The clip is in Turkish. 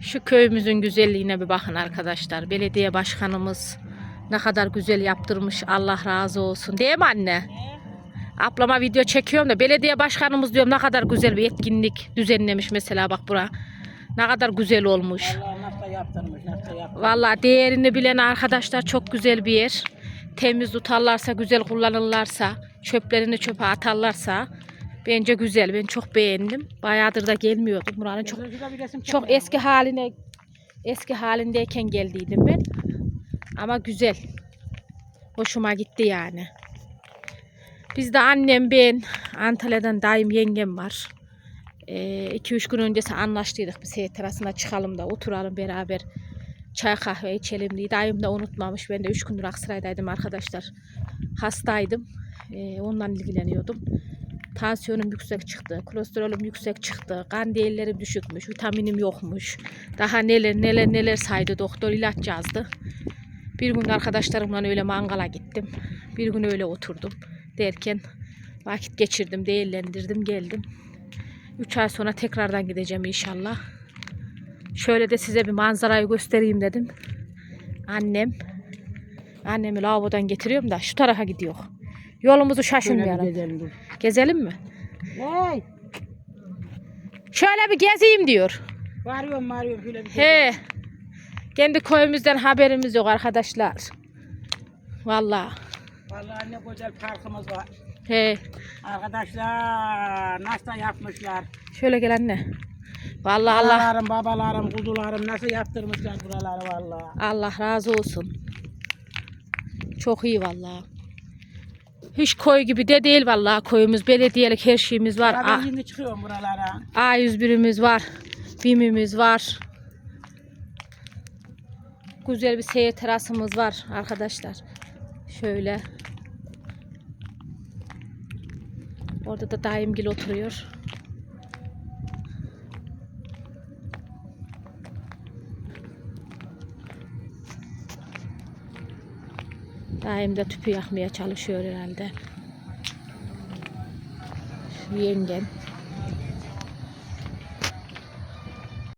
Şu köyümüzün güzelliğine bir bakın arkadaşlar. Belediye başkanımız ne kadar güzel yaptırmış. Allah razı olsun. Değil mi anne? Ablama video çekiyorum da belediye başkanımız diyorum ne kadar güzel bir etkinlik düzenlemiş mesela bak bura. Ne kadar güzel olmuş. Yaptırmış, yaptırmış. Vallahi değerini bilen arkadaşlar çok güzel bir yer. Temiz tutarlarsa, güzel kullanırlarsa, çöplerini çöpe atarlarsa bence güzel. Ben çok beğendim. Bayağıdır da gelmiyordum. Buranın çok çok eski haline eski halindeyken geldiydim ben. Ama güzel. Hoşuma gitti yani. Biz de annem ben Antalya'dan dayım yengem var. 2-3 gün öncesi anlaştıydık biz seyir terasına çıkalım da oturalım beraber çay kahve içelim diye. Dayım da unutmamış. Ben de 3 gündür Aksaray'daydım arkadaşlar. Hastaydım. Ee, ondan ilgileniyordum. Tansiyonum yüksek çıktı. Kolesterolüm yüksek çıktı. Kan değerlerim düşükmüş. Vitaminim yokmuş. Daha neler neler neler saydı doktor ilaç yazdı. Bir gün arkadaşlarımla öyle mangala gittim. Bir gün öyle oturdum. Derken vakit geçirdim, değerlendirdim, geldim. 3 ay sonra tekrardan gideceğim inşallah. Şöyle de size bir manzarayı göstereyim dedim. Annem. Annemi lavabodan getiriyorum da şu tarafa gidiyor. Yolumuzu şaşırmayalım. gezelim dur. Gezelim mi? Hey! Şöyle bir gezeyim diyor. Varıyorum varıyorum şöyle bir. He. Kendi köyümüzden haberimiz yok arkadaşlar. Vallahi. Vallahi ne güzel parkımız var. He. Arkadaşlar nasıl yapmışlar? Şöyle gel anne. Vallahi Allah Analarım, babalarım, kuzularım nasıl yaptırmışlar buraları vallahi. Allah razı olsun. Çok iyi vallahi. Hiç koy gibi de değil vallahi koyumuz. Belediyelik her şeyimiz var. Ya A- ben şimdi çıkıyorum buralara. A101'imiz var. BİM'imiz var. Güzel bir seyir terasımız var arkadaşlar. Şöyle. Orada da daimgil oturuyor. Daim de tüpü yakmaya çalışıyor herhalde. Şu yengem.